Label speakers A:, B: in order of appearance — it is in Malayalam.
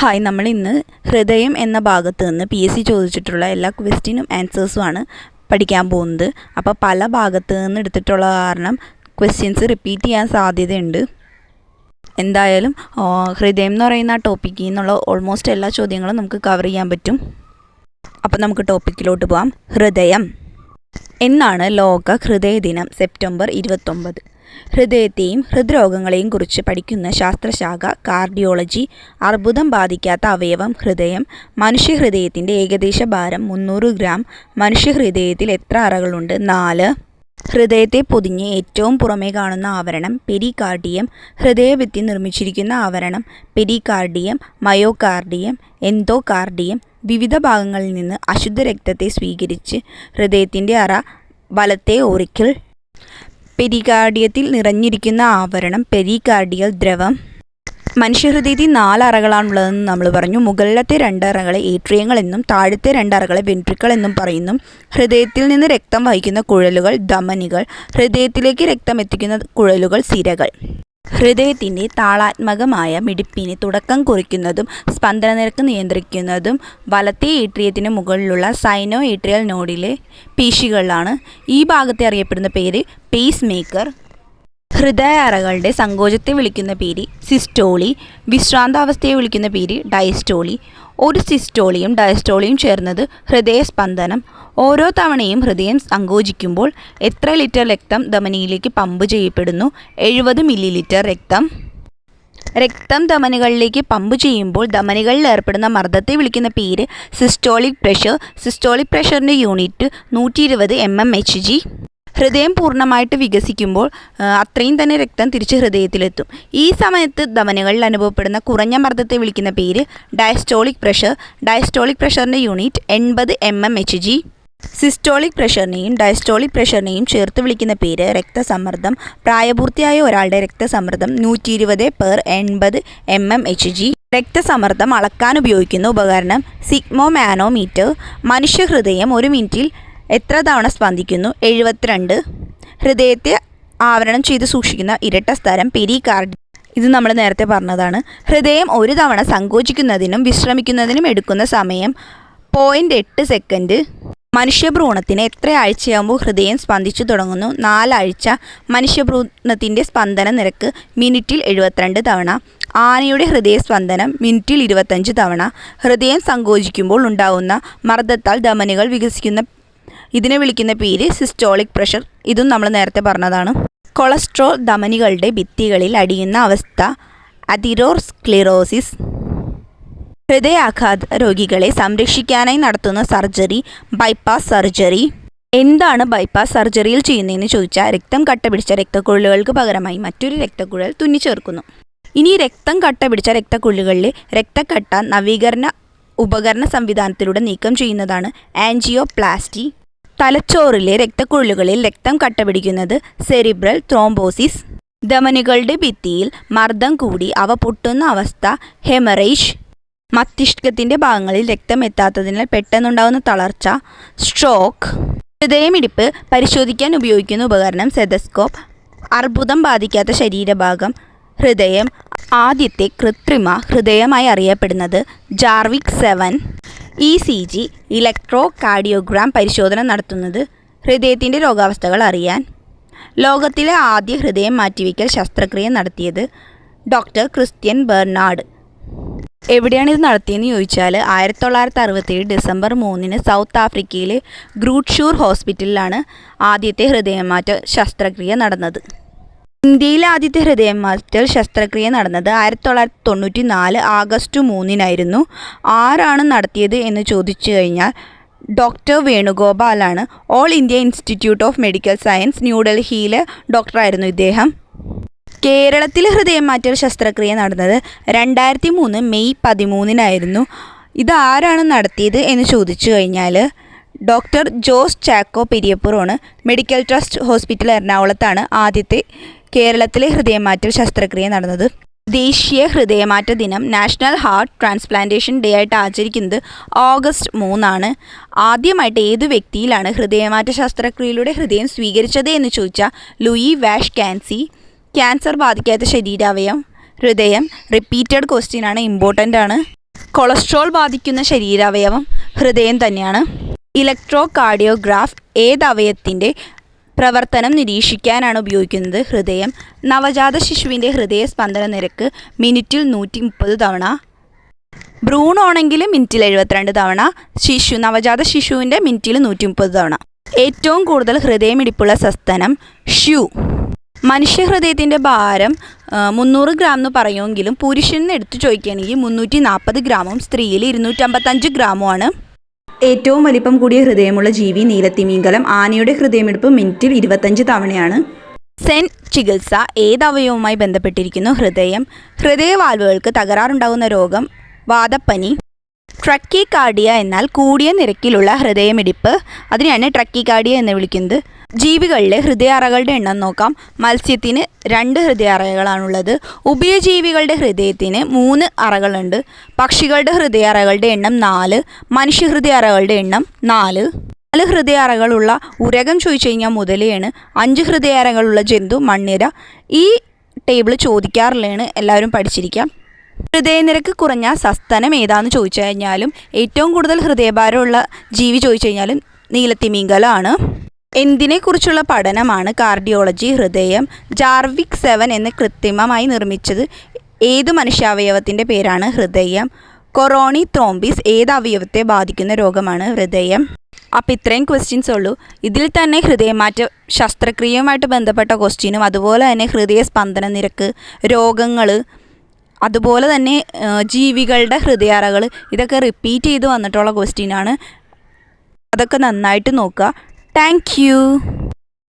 A: ഹായ് നമ്മൾ ഇന്ന് ഹൃദയം എന്ന ഭാഗത്ത് നിന്ന് പി എസ് സി ചോദിച്ചിട്ടുള്ള എല്ലാ ക്വസ്റ്റ്യനും ആൻസേഴ്സുമാണ് പഠിക്കാൻ പോകുന്നത്. അപ്പോൾ പല ഭാഗത്ത് നിന്ന് എടുത്തിട്ടുള്ള കാരണം ക്വസ്റ്റ്യൻസ് റിപ്പീറ്റ് ചെയ്യാൻ സാധ്യതയുണ്ട്. എന്തായാലും ഹൃദയം എന്ന് പറയുന്ന ആ ടോപ്പിക്കിൽ നിന്നുള്ള ഓൾമോസ്റ്റ് എല്ലാ ചോദ്യങ്ങളും നമുക്ക് കവർ ചെയ്യാൻ പറ്റും. അപ്പോൾ നമുക്ക് ടോപ്പിക്കിലോട്ട് പോകാം ഹൃദയം. എന്നാണ് ലോക ഹൃദയ ദിനം? സെപ്റ്റംബർ ഇരുപത്തൊമ്പത്. ഹൃദയത്തെയും ഹൃദ്രോഗങ്ങളെയും കുറിച്ച് പഠിക്കുന്ന ശാസ്ത്രശാഖ കാർഡിയോളജി അർബുദം ബാധിക്കാത്ത അവയവം ഹൃദയം മനുഷ്യഹൃദയത്തിന്റെ ഏകദേശ ഭാരം മുന്നൂറ് ഗ്രാം മനുഷ്യഹൃദയത്തിൽ എത്ര അറകളുണ്ട്? നാല്. ഹൃദയത്തെ പൊതിഞ്ഞ് ഏറ്റവും പുറമേ കാണുന്ന ആവരണം പെരികാർഡിയം. ഹൃദയഭിത്തി നിർമ്മിച്ചിരിക്കുന്ന ആവരണം പെരികാർഡിയം മയോകാർഡിയം എന്തോകാർഡിയം. വിവിധ ഭാഗങ്ങളിൽ നിന്ന് അശുദ്ധ രക്തത്തെ സ്വീകരിച്ച് ഹൃദയത്തിന്റെ അറ വലത്തെ ഓറിക്കിൾ പെരികാർഡിയത്തിൽ നിറഞ്ഞിരിക്കുന്ന ആവരണം പെരികാർഡിയൽ ദ്രവം. മനുഷ്യഹൃദയത്തിൽ നാലറകളാണുള്ളതെന്ന് നമ്മൾ പറഞ്ഞു. മുകളിലത്തെ രണ്ടറകളെ ഏട്രിയങ്ങൾ എന്നും താഴത്തെ രണ്ടറകളെ വെൻട്രിക്കൾ എന്നും പറയുന്നു. ഹൃദയത്തിൽ നിന്ന് രക്തം വഹിക്കുന്ന കുഴലുകൾ ധമനികൾ. ഹൃദയത്തിലേക്ക് രക്തം എത്തിക്കുന്ന കുഴലുകൾ സിരകൾ. ഹൃദയത്തിന്റെ താളാത്മകമായ മിടിപ്പിന് തുടക്കം കുറിക്കുന്നതും സ്പന്ദന നിരക്ക് നിയന്ത്രിക്കുന്നതും വലത്തെ ഏട്രിയത്തിന് മുകളിലുള്ള സൈനോ ഏട്രിയൽ നോഡിലെ പേശികളിലാണ്. ഈ ഭാഗത്തെ അറിയപ്പെടുന്ന പേര് പേസ് മേക്കർ ഹൃദയ അറകളുടെ സങ്കോചത്തെ വിളിക്കുന്ന പേര് സിസ്റ്റോളി വിശ്രാന്താവസ്ഥയെ വിളിക്കുന്ന പേര് ഡയസ്റ്റോളി. ഒരു സിസ്റ്റോളിയും ഡയസ്റ്റോളിയും ചേർന്നത് ഹൃദയസ്പന്ദനം. ഓരോ തവണയും ഹൃദയം സങ്കോചിക്കുമ്പോൾ എത്ര ലിറ്റർ രക്തം ധമനിയിലേക്ക് പമ്പ് ചെയ്യപ്പെടുന്നു? എഴുപത് മില്ലി ലിറ്റർ രക്തം. രക്തം ധമനികളിലേക്ക് പമ്പ് ചെയ്യുമ്പോൾ ധമനികളിൽ ഏർപ്പെടുന്ന മർദ്ദത്തെ വിളിക്കുന്ന പേര് സിസ്റ്റോളിക് പ്രഷർ. സിസ്റ്റോളിക് പ്രഷറിന്റെ യൂണിറ്റ് നൂറ്റി ഇരുപത് എം എം എച്ച് ജി. ഹൃദയം പൂർണമായിട്ട് വികസിക്കുമ്പോൾ അത്രയും തന്നെ രക്തം തിരിച്ച് ഹൃദയത്തിലെത്തും. ഈ സമയത്ത് ധമനികളിൽ അനുഭവപ്പെടുന്ന കുറഞ്ഞ മർദ്ദത്തെ വിളിക്കുന്ന പേര് ഡയസ്റ്റോളിക് പ്രഷർ ഡയസ്റ്റോളിക് പ്രഷറിന്റെ യൂണിറ്റ് എൺപത് M M H G systolic പ്രഷറിനെയും diastolic പ്രഷറിനെയും ചേർത്ത് വിളിക്കുന്ന പേര് രക്തസമ്മർദ്ദം. പ്രായപൂർത്തിയായ ഒരാളുടെ രക്തസമ്മർദ്ദം നൂറ്റി ഇരുപത് പെർ എൺപത് എം എം എച്ച് ജി രക്തസമ്മർദ്ദം അളക്കാൻ ഉപയോഗിക്കുന്ന ഉപകരണം സിഗ്മോ മാനോമീറ്റർ മനുഷ്യഹൃദയം ഒരു മിനിറ്റിൽ എത്ര തവണ സ്പന്ദിക്കുന്നു? എഴുപത്തിരണ്ട്. ഹൃദയത്തെ ആവരണം ചെയ്ത് സൂക്ഷിക്കുന്ന ഇരട്ട സ്ഥലം പെരികാർഡ്. ഇത് നമ്മൾ നേരത്തെ പറഞ്ഞതാണ്. ഹൃദയം ഒരു തവണ സങ്കോചിക്കുന്നതിനും വിശ്രമിക്കുന്നതിനും എടുക്കുന്ന സമയം പോയിന്റ് എട്ട് സെക്കൻഡ് മനുഷ്യഭ്രൂണത്തിന് എത്ര ആഴ്ചയാകുമ്പോൾ ഹൃദയം സ്പന്ദിച്ചു തുടങ്ങുന്നു? നാലാഴ്ച. മനുഷ്യഭ്രൂണത്തിന്റെ സ്പന്ദന നിരക്ക് മിനിറ്റിൽ എഴുപത്തിരണ്ട് തവണ. ആനയുടെ ഹൃദയസ്പന്ദനം മിനിറ്റിൽ ഇരുപത്തഞ്ച് തവണ. ഹൃദയം സങ്കോചിക്കുമ്പോൾ ഉണ്ടാകുന്ന മർദ്ദത്താൽ ധമനികൾ വികസിക്കുന്ന ഇതിനെ വിളിക്കുന്ന പേര് സിസ്റ്റോളിക് പ്രഷർ ഇതും നമ്മൾ നേരത്തെ പറഞ്ഞതാണ്. കൊളസ്ട്രോൾ ധമനികളുടെ ഭിത്തികളിൽ അടിയുന്ന അവസ്ഥ അതിരോസ്ക്ലിറോസിസ് ഹൃദയാഘാത രോഗികളെ സംരക്ഷിക്കാനായി നടത്തുന്ന സർജറി ബൈപ്പാസ് സർജറി എന്താണ് ബൈപ്പാസ് സർജറിയിൽ ചെയ്യുന്നതെന്ന് ചോദിച്ചാൽ രക്തം കട്ട പിടിച്ച രക്തക്കുഴലുകൾക്ക് പകരമായി മറ്റൊരു രക്തക്കുഴൽ തുന്നിച്ചേർക്കുന്നു. ഇനി രക്തം കട്ട പിടിച്ച രക്തക്കുഴലുകളിലെ രക്തക്കട്ട നവീകരണ ഉപകരണ സംവിധാനത്തിലൂടെ നീക്കം ചെയ്യുന്നതാണ് ആൻജിയോപ്ലാസ്റ്റി തലച്ചോറിലെ രക്തക്കുഴലുകളിൽ രക്തം കട്ടപിടിക്കുന്നത് സെറിബ്രൽ ത്രോംബോസിസ്. ധമനികളുടെ ഭിത്തിയിൽ മർദ്ദം കൂടി അവ പൊട്ടുന്ന അവസ്ഥ ഹെമറേജ്. മസ്തിഷ്കത്തിന്റെ ഭാഗങ്ങളിൽ രക്തം എത്താത്തതിനാൽ പെട്ടെന്നുണ്ടാകുന്ന തളർച്ച സ്ട്രോക്ക്. ഹൃദയമിടിപ്പ് പരിശോധിക്കാൻ ഉപയോഗിക്കുന്ന ഉപകരണം സെതസ്കോപ്പ്. അർബുദം ബാധിക്കാത്ത ശരീരഭാഗം ഹൃദയം. ആദ്യത്തെ കൃത്രിമ ഹൃദയമായി അറിയപ്പെടുന്നത് Jarvik seven. E C G electrocardiogram പരിശോധന നടത്തുന്നത് ഹൃദയത്തിന്റെ രോഗാവസ്ഥകൾ അറിയാൻ. ലോകത്തിലെ ആദ്യ ഹൃദയം മാറ്റിവെക്കൽ ശസ്ത്രക്രിയ നടത്തിയത് ഡോക്ടർ ക്രിസ്ത്യൻ ബെർണാഡ്. എവിടെയാണ് ഇത് നടത്തിയെന്ന് ചോദിച്ചാൽ ആയിരത്തി തൊള്ളായിരത്തി അറുപത്തേഴ് ഡിസംബർ മൂന്നിന് സൗത്ത് ആഫ്രിക്കയിലെ ഗ്രൂട്ട്ഷൂർ ഹോസ്പിറ്റലിലാണ് ആദ്യത്തെ ഹൃദയമാറ്റ ശസ്ത്രക്രിയ നടന്നത്. ഇന്ത്യയിലെ ആദ്യത്തെ ഹൃദയം മാറ്റൽ ശസ്ത്രക്രിയ നടന്നത് ആയിരത്തി തൊള്ളായിരത്തി തൊണ്ണൂറ്റി നാല് ആഗസ്റ്റ് മൂന്നിനായിരുന്നു. ആരാണ് നടത്തിയത് എന്ന് ചോദിച്ചു കഴിഞ്ഞാൽ doctor വേണുഗോപാലാണ്. All India Institute of Medical Science ന്യൂഡൽഹിയിലെ ഡോക്ടറായിരുന്നു ഇദ്ദേഹം. കേരളത്തിൽ ഹൃദയമാറ്റൽ ശസ്ത്രക്രിയ നടന്നത് രണ്ടായിരത്തി മൂന്ന് മെയ് പതിമൂന്നിനായിരുന്നു. ആരാണ് നടത്തിയത് എന്ന് ചോദിച്ചു കഴിഞ്ഞാൽ ഡോക്ടർ ജോസ് ചാക്കോ പെരിയപ്പുറമാണ്. മെഡിക്കൽ ട്രസ്റ്റ് ഹോസ്പിറ്റൽ എറണാകുളത്താണ് ആദ്യത്തെ കേരളത്തിലെ ഹൃദയമാറ്റ ശസ്ത്രക്രിയ നടന്നത്. ദേശീയ ഹൃദയമാറ്റ ദിനം നാഷണൽ ഹാർട്ട് ട്രാൻസ്പ്ലാന്റേഷൻ ഡേ ആയിട്ട് ആചരിക്കുന്നത് ഓഗസ്റ്റ് മൂന്നാണ്. ആദ്യമായിട്ട് ഏത് വ്യക്തിയിലാണ് ഹൃദയമാറ്റ ശസ്ത്രക്രിയയിലൂടെ ഹൃദയം സ്വീകരിച്ചത് എന്ന് ചോദിച്ചാൽ ലൂയി വാഷ് കാൻസി ക്യാൻസർ ബാധിക്കാത്ത ശരീരാവയം ഹൃദയം റിപ്പീറ്റഡ് ക്വസ്റ്റ്യൻ ആണ് ഇമ്പോർട്ടന്റ് ആണ്. കൊളസ്ട്രോൾ ബാധിക്കുന്ന ശരീരാവയവം ഹൃദയം തന്നെയാണ്. ഇലക്ട്രോ കാർഡിയോഗ്രാഫ് ഏത് അവയവത്തിന്റെ പ്രവർത്തനം നിരീക്ഷിക്കാനാണ് ഉപയോഗിക്കുന്നത്. ഹൃദയം. നവജാത ശിശുവിന്റെ ഹൃദയ സ്പന്ദന നിരക്ക് മിനിറ്റിൽ നൂറ്റി മുപ്പത് തവണ ബ്രൂണാണെങ്കിലും മിനിറ്റിൽ എഴുപത്തിരണ്ട് തവണ. ശിശു നവജാത ശിശുവിന്റെ മിനിറ്റിൽ നൂറ്റി മുപ്പത് തവണ. ഏറ്റവും കൂടുതൽ ഹൃദയമിടിപ്പുള്ള സസ്തനം ഷ്യൂ മനുഷ്യഹൃദയത്തിന്റെ ഭാരം മുന്നൂറ് ഗ്രാം എന്ന് പറയുമെങ്കിലും പുരുഷന് എടുത്തു ചോദിക്കുകയാണെങ്കിൽ മുന്നൂറ്റി നാൽപ്പത് ഗ്രാമും സ്ത്രീയിൽ ഇരുന്നൂറ്റമ്പത്തഞ്ച് ഗ്രാമുമാണ്. ഏറ്റവും വലിപ്പം കൂടിയ ഹൃദയമുള്ള ജീവി നീലത്തിമീങ്കലം ആനയുടെ ഹൃദയമിടിപ്പ് മിനിറ്റിൽ ഇരുപത്തഞ്ച് തവണയാണ്. സെൻ ചികിത്സ ഏതവയവുമായി ബന്ധപ്പെട്ടിരിക്കുന്നു? ഹൃദയം. ഹൃദയവാൽവുകൾക്ക് തകരാറുണ്ടാകുന്ന രോഗം. വാദപ്പനി. ട്രക്കി കാർഡിയ എന്നാൽ കൂടിയ നിരക്കിലുള്ള ഹൃദയമിടിപ്പ്. അതിനെയാണ് ട്രക്കി കാർഡിയ എന്ന് വിളിക്കുന്നത്. ജീവികളിലെ ഹൃദയാറകളുടെ എണ്ണം നോക്കാം. മത്സ്യത്തിന് രണ്ട് ഹൃദയാറകളാണുള്ളത്. ഉഭയജീവികളുടെ ഹൃദയത്തിന് മൂന്ന് അറകളുണ്ട്. പക്ഷികളുടെ ഹൃദയാറകളുടെ എണ്ണം നാല്. മനുഷ്യ ഹൃദയാറകളുടെ എണ്ണം നാല്. നാല് ഹൃദയാറകളുള്ള ഉരകം ചോദിച്ചു കഴിഞ്ഞാൽ മുതലെയാണ്. അഞ്ച് ഹൃദയാറകളുള്ള ജന്തു മണ്ണിര. ഈ ടേബിൾ ചോദിക്കാറില്ലാണ് എല്ലാവരും പഠിച്ചിരിക്കാം ഹൃദയനിരക്ക് കുറഞ്ഞ സസ്തനം ഏതാന്ന് ചോദിച്ചു കഴിഞ്ഞാലും ഏറ്റവും കൂടുതൽ ഹൃദയഭാരമുള്ള ജീവി ചോദിച്ചു കഴിഞ്ഞാലും നീലത്തിമീങ്കലാണ് എന്തിനെക്കുറിച്ചുള്ള പഠനമാണ് കാർഡിയോളജി ഹൃദയം ജാർവിക് സെവൻ എന്ന് കൃത്രിമമായി നിർമ്മിച്ചത്? ഏത് മനുഷ്യാവയവത്തിന്റെ പേരാണ് ഹൃദയം? കൊറോണി ത്രോംബിസ് ഏത് അവയവത്തെ ബാധിക്കുന്ന രോഗമാണ് ഹൃദയം? അപ്പോൾ ഇത്രയും ക്വസ്റ്റ്യൻസ് ഉള്ളൂ. ഇതിൽ തന്നെ ഹൃദയമാറ്റ ശസ്ത്രക്രിയയുമായിട്ട് ബന്ധപ്പെട്ട ക്വസ്റ്റ്യനും അതുപോലെ തന്നെ ഹൃദയ സ്പന്ദന നിരക്ക് രോഗങ്ങൾ അതുപോലെ തന്നെ ജീവികളുടെ ഹൃദയാറകൾ ഇതൊക്കെ റിപ്പീറ്റ് ചെയ്ത് വന്നിട്ടുള്ള ക്വസ്റ്റ്യനാണ് അതൊക്കെ നന്നായിട്ട് നോക്കുക. താങ്ക്